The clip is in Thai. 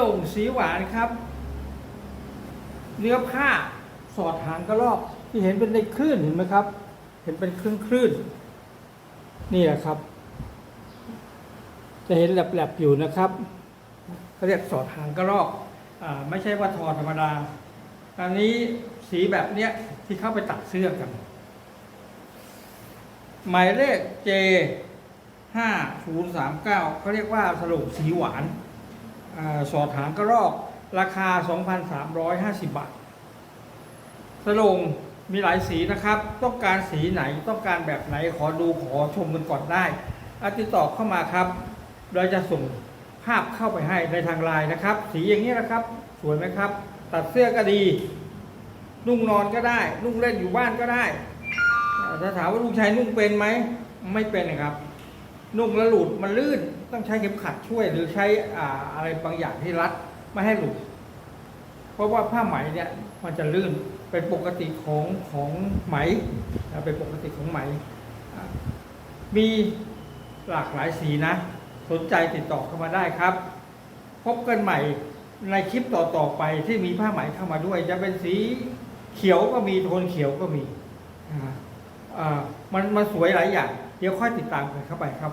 ลงสีหวานครับ เนื้อผ้าสอดหางกระรอกที่เห็นเป็นในคลื่นเห็นไหมครับ เห็นเป็นคลื่นคลื่นๆนี่แหละครับ จะเห็นแหลบๆอยู่นะครับเขาเรียกสอดหางกระรอกอไม่ใช่ว่าทอธรรมดาตอนนี้สีแบบเนี้ยที่เข้าไปตัดเสื้อกัน หมายเลข J ห้าศูนย์สามเก้าเขาเรียกว่าสรุปสีหวาน สอดหางกระรอก ราคา 2,350 บาทสลงมีหลายสีนะครับ ต้องการสีไหนต้องการแบบไหนขอดูขอชมกันก่อนได้อติดต่อเข้ามาครับ เราจะส่งภาพเข้าไปให้ในทางไลน์นะครับ สีอย่างนี้นะครับ สวยไหมครับ ตัดเสื้อก็ดี นุ่งนอนก็ได้ นุ่งเล่นอยู่บ้านก็ได้ถ้าถามว่าลูกชายนุ่งเป็นไหม ไม่เป็นนะครับ นุ่งแล้วหลุดมันลื่นต้องใช้เข็มขัดช่วย หรือใช้อ่าอะไรบางอย่างที่รัดไม่ให้หลุด เพราะว่าผ้าไหมเนี่ยมันจะลื่นเป็นปกติของของไหมนะเป็นปกติของไหม มีหลากหลายสีนะ สนใจติดต่อเข้ามาได้ครับ พบกันใหม่ในคลิปต่อๆไปที่มีผ้าไหมเข้ามาด้วย จะเป็นสีเขียวก็มีโทนเขียวก็มี มันมันสวยหลายอย่าง ดี๋ยวค่อยติดตามกันเข้าไปครับ